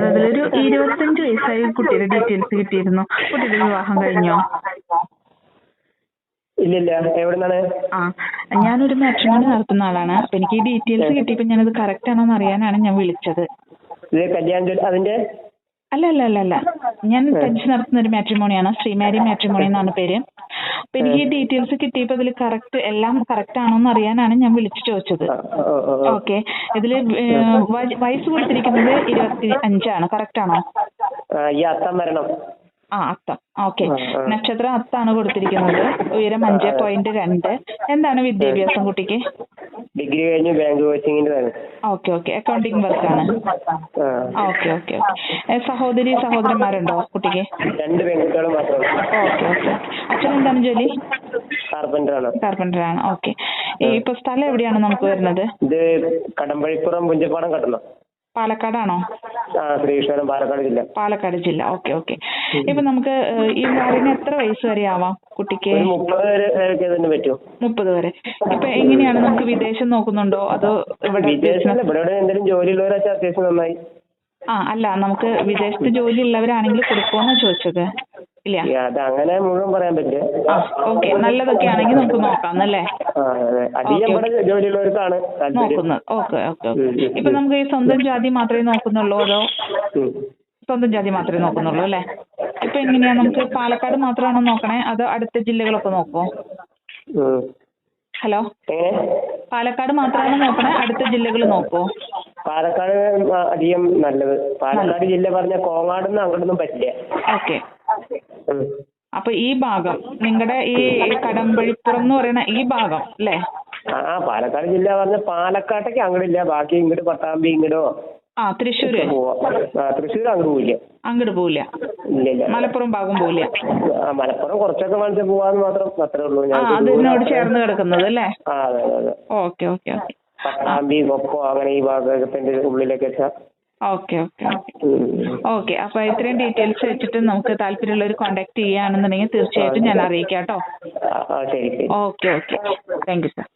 വയസ്സായി കുട്ടിയുടെ ഡീറ്റെയിൽസ് കിട്ടിയിരുന്നു. കുട്ടിയുടെ വിവാഹം കഴിഞ്ഞോ? ഇല്ലില്ല. എവിടെ നിന്നാണ് ആ ഞാനൊരു മാട്രിമോണി നടത്തുന്ന ആളാണ്. അപ്പൊ എനിക്ക് ഈ ഡീറ്റെയിൽസ് കിട്ടിയപ്പോൾ ഞാനത് കറക്റ്റ് ആണോ എന്ന് അറിയാനാണ് ഞാൻ വിളിച്ചത്. ഇത് കല്യാൺ ജ്വല്ല- അതിന്റെ? അല്ല അല്ല അല്ല അല്ല. ഞാൻ തനിച്ച് നടത്തുന്ന ഒരു മാട്രിമോണിയാണ് ശ്രീമാരി മാട്രിമോണി എന്നാണ് പേര്. അപ്പൊ എനിക്ക് ഈ ഡീറ്റെയിൽസ് കിട്ടിയപ്പോ ഇതിൽ കറക്റ്റ് എല്ലാം കറക്റ്റ് ആണോ എന്ന് അറിയാനാണ് ഞാൻ വിളിച്ചു ചോദിച്ചത്. ഓക്കെ ഇതിൽ വയസ്സ് കൊടുത്തിരിക്കുന്നത് ഇരുപത്തി അഞ്ചാണ്. കറക്റ്റ് ആണോ? ആ, അത്തം വരണം. ആ അത്തം. ഓക്കെ. നക്ഷത്രം അത്താണ് കൊടുത്തിരിക്കുന്നത്? ഉയരം അഞ്ച് പോയിന്റ് രണ്ട്. എന്താണ് വിദ്യാഭ്യാസം കുട്ടിക്ക്? ഡിഗ്രി കഴിഞ്ഞ് ബാങ്ക് കോച്ചിങ്ങിന്റെ ഓക്കെ ഓക്കെ അക്കൗണ്ടിങ് വർക്കാണ് ആണ്. ഓക്കെ ഓക്കെ ഓക്കെ സഹോദരി സഹോദരന്മാരുണ്ടോ കുട്ടിക്ക്? രണ്ട് പെൺകുട്ടികളും മാത്രമേ ഓക്കെ ഓക്കെ അച്ഛൻ എന്താണ് ജോലി? കാർപ്പന്റർ ആണ്. കാർപ്പന്റർ ഓക്കെ ഇപ്പൊ സ്ഥലം എവിടെയാണ് നമുക്ക് വരുന്നത്? ഇത് കടമ്പഴിപ്പുറം പുഞ്ചപ്പാടം കട്ടണം പാലക്കാടാണോ? ശ്രീകൃഷ്ണപുരം പാലക്കാട് ജില്ല. പാലക്കാട് ജില്ല. ഓക്കെ ഓക്കെ ഇപ്പൊ നമുക്ക് ഈ മോളിന് എത്ര വയസ്സ് വരെ ആവാം കുട്ടിക്ക്? മുപ്പത് പേരൊക്കെ തന്നെ പറ്റുമോ മുപ്പത് വരെ. ഇപ്പൊ എങ്ങനെയാണ് നമുക്ക് വിദേശം നോക്കുന്നുണ്ടോ? അതോ ഇവിടെ എന്തെങ്കിലും ജോലി ഉള്ളവരാച്ചാൽ അത്യാവശ്യം നന്നായി. ആ അല്ല നമുക്ക് വിദേശത്ത് ജോലി ഉള്ളവരാണെങ്കിൽ കൊടുക്കുമോന്നാ ചോദിച്ചത്. ഇല്ല. അത് അങ്ങനെ മുഴുവൻ പറയാൻ പറ്റില്ല. ഓക്കെ. നല്ലതൊക്കെ ആണെങ്കിൽ നമുക്ക് നോക്കാം അല്ലേ ജോലിയുള്ളവർക്കാണ് നോക്കുന്നത്. ഓക്കെ ഓക്കെ ഇപ്പൊ നമുക്ക് ഈ സ്വന്തം ജാതി മാത്രമേ നോക്കുന്നുള്ളൂ അതോ. സ്വന്തം ജാതി മാത്രമേ നോക്കുന്നുള്ളൂ അല്ലേ? ഇപ്പൊ എങ്ങനെയാ നമുക്ക് പാലക്കാട് മാത്രമാണോ നോക്കണേ അതോ അടുത്ത ജില്ലകളൊക്കെ നോക്കുമോ ഉം. ഹലോ? പാലക്കാട് മാത്രമാണോ നോക്കണേ അടുത്ത ജില്ലകൾ നോക്കോ പാലക്കാട് അധികം നല്ലത്. പാലക്കാട് ജില്ല പറഞ്ഞ കോങ്ങാടൊന്നും അങ്ങോട്ടൊന്നും പറ്റില്ല. ഓക്കെ. അപ്പൊ ഈ ഭാഗം നിങ്ങളുടെ ഈ കടമ്പഴിപ്പുറം എന്ന് പറയുന്ന ഈ ഭാഗം അല്ലേ? ആ പാലക്കാട് ജില്ല പറഞ്ഞ പാലക്കാട്ടേക്ക് അങ്ങടില്ല. ബാക്കി ഇങ്ങോട്ട് പട്ടാമ്പി ഇങ്ങടോ ആ തൃശ്ശൂര്. തൃശ്ശൂർ അങ്ങോട്ട് പോവില്ല. അങ്ങോട്ട് പോവില്ല. മലപ്പുറം ഭാഗം പോവില്ല. ആ മലപ്പുറം കുറച്ചൊക്കെ മനസ്സിൽ പോവാന്ന് മാത്രം അത്രേ ഉള്ളൂ. അതിനോട് ചേർന്ന് കിടക്കുന്നത് അല്ലേ? ആ അതെ അതെ ഓക്കേ ഓക്കെ പട്ടാമ്പി കൊക്കോ അങ്ങനെ ഈ ഭാഗത്തിന്റെ ഉള്ളിലേക്ക് വെച്ചാ ഓക്കെ ഓക്കെ. ഓക്കെ അപ്പൊ ഇത്രയും ഡീറ്റെയിൽസ് വെച്ചിട്ട് നമുക്ക് താല്പര്യമുള്ളവർ കോൺടാക്ട് ചെയ്യുകയാണെന്നുണ്ടെങ്കിൽ തീർച്ചയായിട്ടും ഞാൻ അറിയിക്കാം കേട്ടോ. Okay okay. Thank you sir.